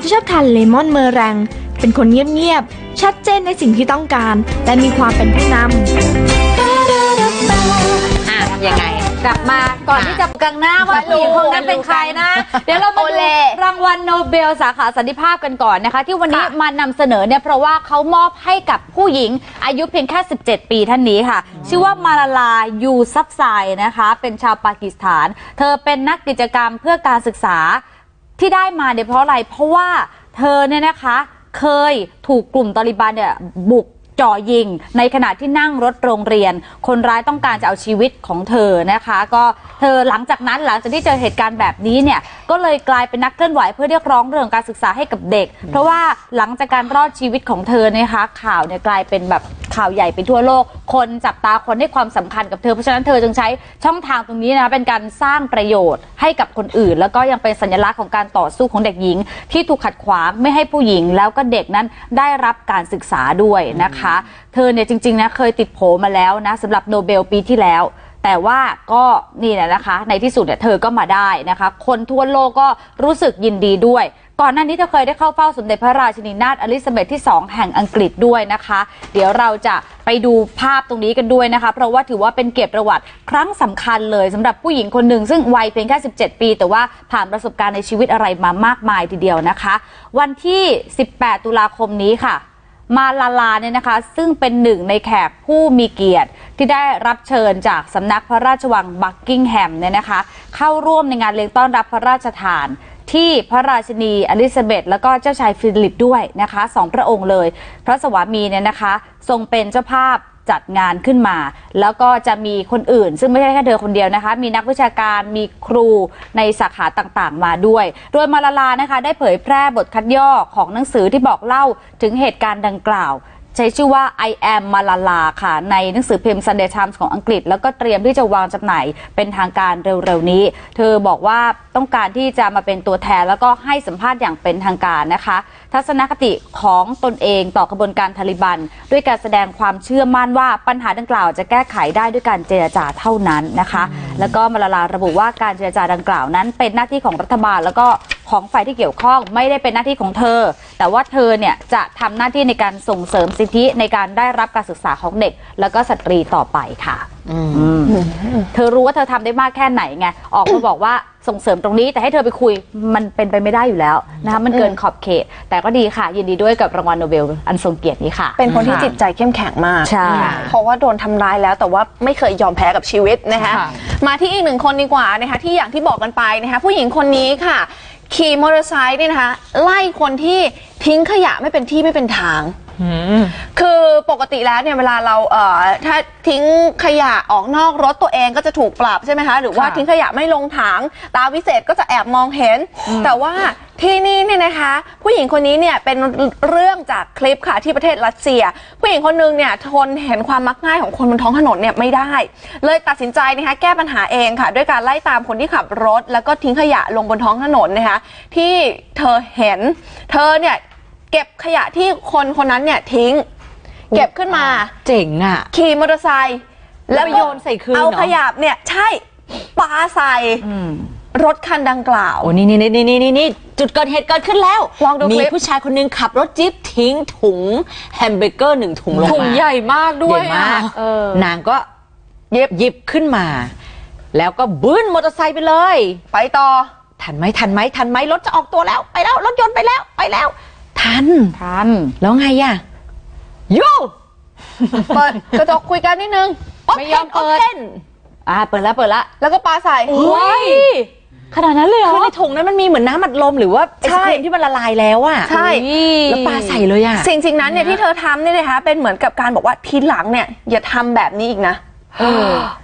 ที่ชอบทานเลมอนเมอแรง เป็นคนเงียบๆ ชัดเจนในสิ่งที่ต้องการ และมีความเป็นผู้นำอะยังไง กลับมาก่อนค่ะที่จะกังหน้าว่ามาดูผู้หญิงคนนั้นเป็นใครนะ เดี๋ยวเรามาโอดูเล่รางวัลโนเบลสาขาสันติภาพกันก่อนนะคะ ที่วันนี้ค่ะมานำเสนอเนี่ยเพราะว่าเขามอบให้กับผู้หญิงอายุเพียงแค่ 17 ปีท่านนี้ค่ะ ชื่อว่ามาลาลายูซับไซนะคะ เป็นชาวปากีสถาน เธอเป็นนักกิจกรรมเพื่อการศึกษา ที่ได้มาเนี่ยเพราะอะไร เพราะว่าเธอเนี่ยนะคะเคยถูกกลุ่มตอริบันเนี่ยบุกจ่อยิง ในขณะที่นั่งรถโรงเรียน คนร้ายต้องการจะเอาชีวิตของเธอนะคะ ก็เธอหลังจากนั้นหลังจากที่เจอเหตุการณ์แบบนี้เนี่ยก็เลยกลายเป็นนักเคลื่อนไหวเพื่อเรียกร้องเรื่องการศึกษาให้กับเด็ก เพราะว่าหลังจากการรอดชีวิตของเธอนะคะข่าวเนี่ยกลายเป็นแบบ ข่าวใหญ่ไปทั่วโลก คนจับตาคนให้ความสำคัญกับเธอ เพราะฉะนั้นเธอจึงใช้ช่องทางตรงนี้นะคะเป็นการสร้างประโยชน์ให้กับคนอื่น แล้วก็ยังเป็นสัญลักษณ์ของการต่อสู้ของเด็กหญิง ที่ถูกขัดขวางไม่ให้ผู้หญิง แล้วก็เด็กนั้นได้รับการศึกษาด้วยนะคะ เธอเนี่ยจริงๆนะเคยติดโผมาแล้วนะสำหรับโนเบลปีที่แล้วแต่ว่าก็นี่แหละนะคะ ในที่สุดเนี่ยเธอก็มาได้นะคะ คนทั่วโลกก็รู้สึกยินดีด้วย ก่อนหน้านี้เธอเคยได้เข้าเฝ้าสมเด็จพระราชินีนาถอลิซาเบธที่ 2 แห่งอังกฤษด้วยนะคะ เดี๋ยวเราจะไปดูภาพตรงนี้กันด้วยนะคะ เพราะว่าถือว่าเป็นเกียรติประวัติครั้งสำคัญเลยสำหรับผู้หญิงคนหนึ่งซึ่งวัยเพียงแค่ 17 ปี แต่ว่าผ่านประสบการณ์ในชีวิตอะไรมามากมายทีเดียวนะคะ วันที่ 18 ตุลาคมนี้ค่ะมาลาลาเนี่ยนะคะ ซึ่งเป็นหนึ่งในแขกผู้มีเกียรติที่ได้รับเชิญจากสำนักพระราชวังบักกิงแฮมเนี่ยนะคะ เข้าร่วมในงานเลี้ยงต้อนรับพระราชทาน ที่พระราชินีอลิซาเบธแล้วก็เจ้าชายฟิลิปด้วยนะคะสองพระองค์เลย พระสวามีเนี่ยนะคะ ทรงเป็นเจ้าภาพจัดงานขึ้นมา แล้วก็จะมีคนอื่น ซึ่งไม่ใช่แค่เธอคนเดียวนะคะ มีนักวิชาการมีครูในสาขาต่างๆ มาด้วย โดยมาลาลานะคะ ได้เผยแพร่บทคัดย่อของหนังสือที่บอกเล่าถึงเหตุการณ์ดังกล่าว ใช้ชื่อว่า I am Malala ค่ะ ในหนังสือพิมพ์ Sunday Times ของอังกฤษ แล้วก็เตรียมที่จะวางจำหน่ายเป็นทางการเร็วๆนี้ เธอบอกว่าต้องการที่จะมาเป็นตัวแทนแล้วก็ให้สัมภาษณ์อย่างเป็นทางการนะคะ ทัศนคติของตนเองต่อกระบวนการทาลิบัน ด้วยการแสดงความเชื่อมั่นว่าปัญหาดังกล่าวจะแก้ไขได้ด้วยการเจรจาเท่านั้นนะคะ แล้วก็มาลาลาระบุว่าการเจรจาดังกล่าวนั้น เป็นหน้าที่ของรัฐบาลแล้วก็ ของฝ่ายที่เกี่ยวข้องไม่ได้เป็นหน้าที่ของเธอ แต่ว่าเธอเนี่ยจะทำหน้าที่ในการส่งเสริมสิทธิในการได้รับการศึกษาของเด็ก แล้วก็สตรีต่อไปค่ะอืมเธอรู้ว่าเธอทำได้มากแค่ไหนไงออกมาบอกว่าส่งเสริมตรงนี้ แต่ให้เธอไปคุยมันเป็นไปไม่ได้อยู่แล้วนะคะมันเกินขอบเขต แต่ก็ดีค่ะ ยินดีด้วยกับรางวัลโนเบลอันทรงเกียรตินี้ค่ะ เป็นคนที่จิตใจเข้มแข็งมากใช่เพราะว่าโดนทำร้ายแล้วแต่ว่าไม่เคยยอมแพ้กับชีวิตนะคะค่ะมาที่อีกหนึ่งคนดีกว่านะคะที่อย่างที่บอกกันไปนะคะผู้หญิงคนนี้ค่ะ ขี่มอเตอร์ไซค์เนี่ยนะคะไล่คนที่ทิ้งขยะไม่เป็นที่ไม่เป็นทาง คือปกติแล้วเนี่ยเวลาเราเอ่อถ้าทิ้งขยะออกนอกรถตัวเองก็จะถูกปรับใช่ไหมคะ หรือว่าค่ะทิ้งขยะไม่ลงถังตาวิเศษก็จะแอบมองเห็น แต่ว่าที่นี่เนี่ยนะคะ ผู้หญิงคนนี้เนี่ยเป็นเรื่องจากคลิปค่ะที่ประเทศรัสเซีย ผู้หญิงคนนึงเนี่ยทนเห็นความมักง่ายของคนบนท้องถนนเนี่ยไม่ได้ เลยตัดสินใจนะคะแก้ปัญหาเองค่ะ ด้วยการไล่ตามคนที่ขับรถ แล้วก็ทิ้งขยะลงบนท้องถนนนะคะที่เธอเห็น เธอเนี่ย เก็บขยะที่คนคนนั้นเนี่ยทิ้ง เก็บขึ้นมาเจ๋งอะ ขี่มอเตอร์ไซค์แล้วโยนใส่คืนเอาเหรอขยะเนี่ยใช่ปาใส่รถคันดังกล่าว โอ้นี่นี่นี่นี่นี่นี่จุดเกิดเหตุเกิดขึ้นแล้ว ลองดูมีคลิปผู้ชายคนหนึงขับรถจิ๊บทิ้งถุงแฮมเบอร์เกอร์หนึ่งถุงลงมาถุงใหญ่มากด้วยใหญ่มากอะเออนางก็หยิบหยิบขึ้นมา แล้วก็บึ้นมอเตอร์ไซค์ไปเลย ไปต่อ ทันไหมทันไหมทันไหมรถจะออกตัวแล้ว ไปแล้วรถยนต์ไปแล้วไปแล้ว ทัน ทัน แล้วไงอะโยเปิดกระจกคุยกันนิดนึงไม่ยอมเปิดโพนอ่าเปิดแล้วเปิดแล้วแล้วก็ปาใส่โอ้ยขนาดนั้นเลยเหรอคือในถุงนั้นมันมีเหมือนน้ำอัดลมหรือว่าไอศใช่ครีมที่มันละลายแล้วอะใช่แล้วปลาใส่เลยอะสิ่งสิ่งนั้นเนี่ยที่เธอทำเนี่ยนะคะเป็นเหมือนกับการบอกว่าทีหลังเนี่ยอย่าทำแบบนี้อีกนะ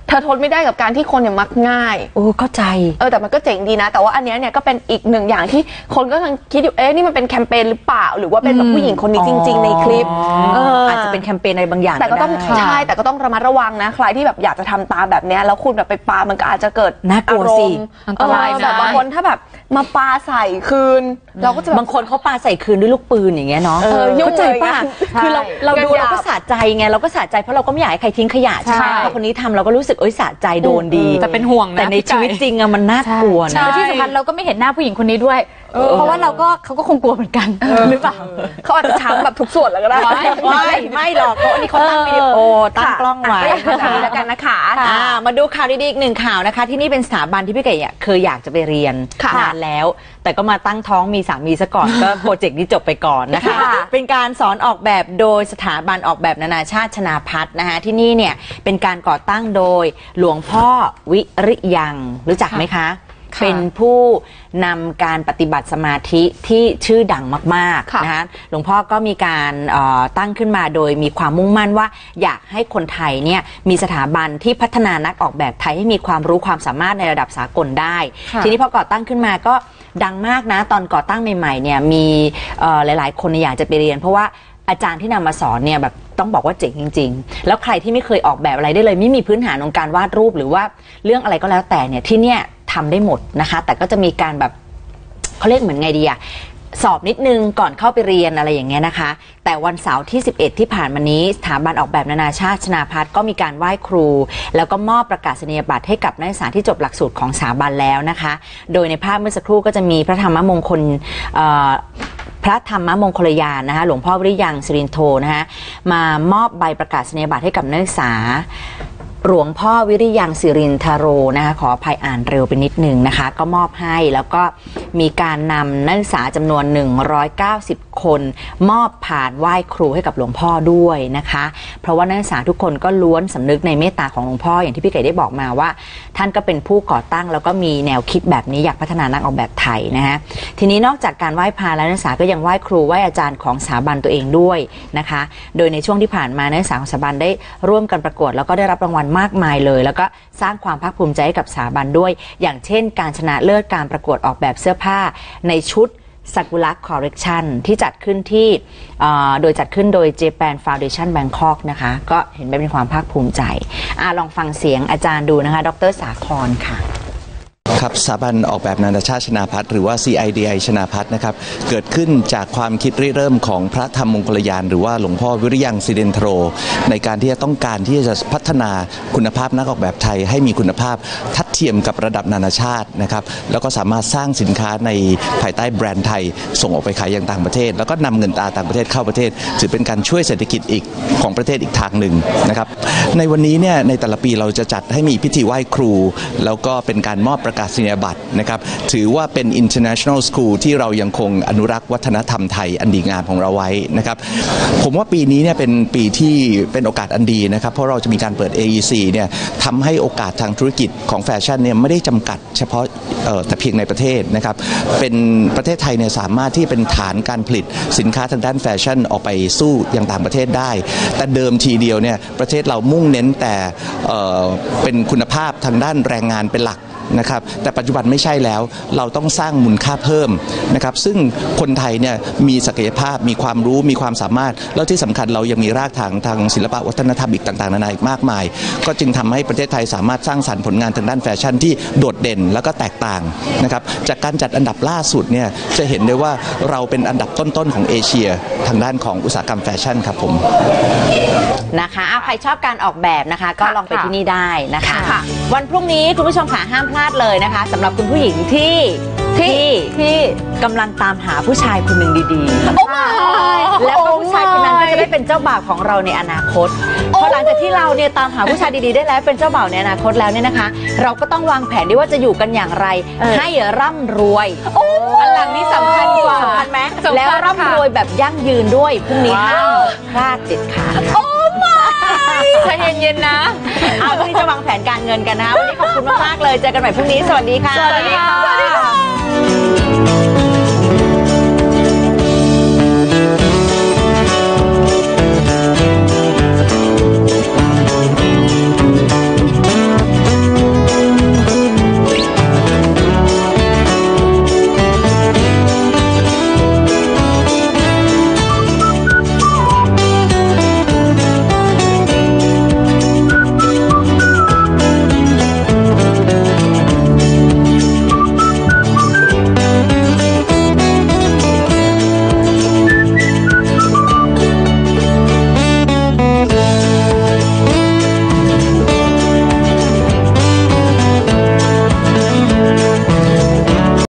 เธอทนไม่ได้กับการที่คนเนี่ยมักง่าย โอ้เข้าใจ เออแต่มันก็เจ๋งดีนะ แต่ว่าอันเนี้ยเนี่ยก็เป็นอีกหนึ่งอย่างที่คนก็กำลังคิดอยู่เอ๊ะนี่มันเป็นแคมเปญหรือเปล่า หรือว่าเป็นแบบผู้หญิงคนนี้จริง ๆ ในคลิปเออออาจจะเป็นแคมเปญอะไรบางอย่างแต่ก็ต้องได้ใช่แต่ก็ต้องระมัดระวังนะใครที่แบบอยากจะทำตามแบบเนี้ยแล้วคุณแบบไปปามันก็อาจจะเกิดน่ากลัวสิอารมณ์อันตรายเออนะแบบบางคนถ้าแบบมาปาใส่คืน เราก็จะแบบ บางคนเขาปาใส่คืนด้วยลูกปืนอย่างเงี้ยเนาะเออยุ่งเข้าใจป่ะเลยไงคือเราเราดูหยาบเราก็สะใจไงเราก็สะใจเพราะเราก็ไม่อยากให้ใครทิ้งขยะใช่ไหมใช่พอคนนี้ทำเราก็รู้สึกเอ้ยสะใจโดนดี แต่เป็นห่วงนะแต่ในพี่ไก่ชีวิตจริงอะมันน่ากลัวนะ แล้วที่สำคัญเราก็ไม่เห็นหน้าผู้หญิงคนนี้ด้วย เพราะว่าเราก็เขาก็คงกลัวเหมือนกันหรือเปล่าเขาอาจจะช้ำแบบทุกส่วนแล้วก็ได้ไม่ไม่ไม่หรอกเพราะอันนี้เขาตั้งวิดีโอตั้งกล้องไว้ก็อย่างนี้แล้วกันนะคะอ่ามาดูข่าวดีๆอีกหนึ่งข่าวนะคะ ที่นี่เป็นสถาบันที่พี่ไก่เนี่ยเคยอยากจะไปเรียนค่ะนานแล้ว แต่ก็มาตั้งท้องมีสามีซะก่อนก็โปรเจกต์นี้จบไปก่อนนะคะค่ะเป็นการสอนออกแบบโดยสถาบันออกแบบนานาชาติชนาพัฒน์นะคะที่นี่เนี่ยเป็นการก่อตั้งโดยหลวงพ่อวิริยังรู้จักไหมคะค่ะ เป็นผู้นำการปฏิบัติสมาธิที่ชื่อดังมากค่ะๆนะคะหลวงพ่อก็มีการเอ่อตั้งขึ้นมาโดยมีความมุ่งมั่นว่า อยากให้คนไทยเนี่ยมีสถาบันที่พัฒนานักออกแบบไทยให้มีความรู้ความสามารถในระดับสากลได้ค่ะทีนี้พอก่อตั้งขึ้นมาก็ดังมากนะตอนก่อตั้งใหม่ๆเนี่ยมีเอ่อหลาย ๆ คนอยากจะไปเรียน เพราะว่าอาจารย์ที่นำมาสอนเนี่ยแบบต้องบอกว่าเจ๋งจริง ๆ แล้วใครที่ไม่เคยออกแบบอะไรได้เลย ไม่มีพื้นฐานของการวาดรูปหรือว่าเรื่องอะไรก็แล้วแต่เนี่ยที่เนี่ย ทำได้หมดนะคะ แต่ก็จะมีการแบบเขาเรียกเหมือนไงดีอะสอบนิดนึงก่อนเข้าไปเรียนอะไรอย่างเงี้ยนะคะ แต่วันเสาร์ที่ 11 ที่ผ่านมานี้สถาบันออกแบบนานาชาติชนาพัฒน์ก็มีการไหว้ครู แล้วก็มอบประกาศนียบัตรให้กับนักศึกษาที่จบหลักสูตรของสถาบันแล้วนะคะ โดยในภาพเมื่อสักครู่ก็จะมีพระธรรมมงคลพระธรรมมงคลยานนะคะหลวงพ่อวิริยังสิรินโทนะคะมามอบใบประกาศนียบัตรให้กับนักศึกษา หลวงพ่อวิริยังสิรินทโรนะคะขออภัยอ่านเร็วไปนิดนึงนะคะ ก็มอบให้แล้วก็มีการนำนักศึกษาจำนวน 190 คน มอบผ่านไหว้ครูให้กับหลวงพ่อด้วยนะคะ เพราะว่านักศึกษาทุกคนก็ล้วนสำนึกในเมตตาของหลวงพ่ออย่างที่พี่ไก่ได้บอกมาว่า ท่านก็เป็นผู้ก่อตั้งแล้วก็มีแนวคิดแบบนี้อยากพัฒนานักออกแบบไทยนะฮะทีนี้นอกจากการไหว้พระแล้วนักศึกษาก็ยังไหว้ครูไหว้อาจารย์ของสถาบันตัวเองด้วยนะคะ โดยในช่วงที่ผ่านมานักศึกษาของสถาบันได้ร่วมกันประกวดแล้วก็ได้รับรางวัลมากมายเลย แล้วก็สร้างความภาคภูมิใจให้กับสถาบันด้วย อย่างเช่น การชนะเลิศการประกวดออกแบบเสื้อผ้าในชุดซากุระคอร์เรคชันที่จัดขึ้นที่โดยจัดขึ้นโดย Japan Foundation Bangkok นะคะ ก็เห็นไปเป็นความภาคภูมิใจอลองฟังเสียงอาจารย์ดูนะคะ ดรสาครค่ะ ครับสถาบันออกแบบนานาชาติชนาพัฒน์หรือว่า CIDI ชนาพัฒน์นะครับเกิดขึ้นจากความคิดริเริ่มของพระธรรมมงคลยาน หรือว่าหลวงพ่อวิริยังสิเดนโทร ในการที่จะต้องการที่จะพัฒนาคุณภาพนักออกแบบไทย ให้มีคุณภาพทัดเทียมกับระดับนานาชาตินะครับแล้วก็สามารถสร้างสินค้าในภายใต้แบรนด์ไทย ส่งออกไปขายยังต่างประเทศ แล้วก็นำเงินตราต่างประเทศเข้าประเทศ ถือเป็นการช่วยเศรษฐกิจอีกของประเทศอีกทางหนึ่งนะครับในวันนี้เนี่ยในแต่ละปีเราจะจัดให้มีพิธีไหว้ครู แล้วก็เป็นการมอบประกาศนียบัตรนะครับถือว่าเป็น international school ที่เรายังคงอนุรักษ์วัฒนธรรมไทยอันดีงามของเราไว้นะครับผมว่าปีนี้เนี่ยเป็นปีที่เป็นโอกาสอันดีนะครับเพราะเราจะมีการเปิด AEC เนี่ยทำให้โอกาสทางธุรกิจของแฟชั่นเนี่ยไม่ได้จำกัดเฉพาะแต่เพียงในประเทศนะครับเป็นประเทศไทยเนี่ยสามารถที่เป็นฐานการผลิตสินค้าทางด้านแฟชั่นออกไปสู้อย่างต่างประเทศได้ แต่เดิมทีเดียวเนี่ยประเทศเรามุ่งเน้นแต่เเป็นคุณภาพทางด้านแรงงานเป็นหลัก นะครับแต่ปัจจุบันไม่ใช่แล้วเราต้องสร้างมูลค่าเพิ่มนะครับซึ่งคนไทยเนี่ยมีศักยภาพมีความรู้มีความสามารถ แล้วที่สำคัญเรายังมีรากฐานทางศิลปะวัฒนธรรมอีกต่างๆนานาอีกมากมาย ก็จึงทำให้ประเทศไทยสามารถสร้างสรรค์ผลงานทางด้านแฟชั่นที่โดดเด่นแล้วก็แตกต่างนะครับจากการจัดอันดับล่าสุดเนี่ยจะเห็นได้ว่าเราเป็นอันดับต้นๆของเอเชีย ทางด้านของอุตสาหกรรมแฟชั่นครับผมนะคะเอาใครชอบการออกแบบนะคะ ก็ค่ะลองไปที่นี่ได้นะคะค่ะวันพรุ่งนี้คุณผู้ชมค่ะห้ามพลาดเลยนะคะสำหรับคุณผู้หญิงที่ที่ที่กำลังตามหาผู้ชายคนหนึ่งดีๆแล้วก็ผู้ชายคนนั้นก็จะได้เป็นเจ้าบ่าวของเราในอนาคต เพราะหลังจากที่เราเนี่ยตามหาผู้ชายดีๆได้แล้วเป็นเจ้าบ่าวในอนาคตแล้วเนี่ยนะคะ เราก็ต้องวางแผนด้วยว่าจะอยู่กันอย่างไร ให้ร่ำรวยอันหลังนี้สำคัญกว่าสำคัญไหมสำคัญแล้วร่ำค่ะรวยแบบยั่งยืนด้วยพรุ่งนี้ห้ามพลาดเด็ดขาดค่ะ ใจเย็นๆนะ เอาพรุ่งนี้จะวางแผนการเงินกันนะคะวันนี้ขอบคุณมากๆเลย เจอกันใหม่พรุ่งนี้ สวัสดีค่ะ สวัสดีค่ะสวัสดีค่ะ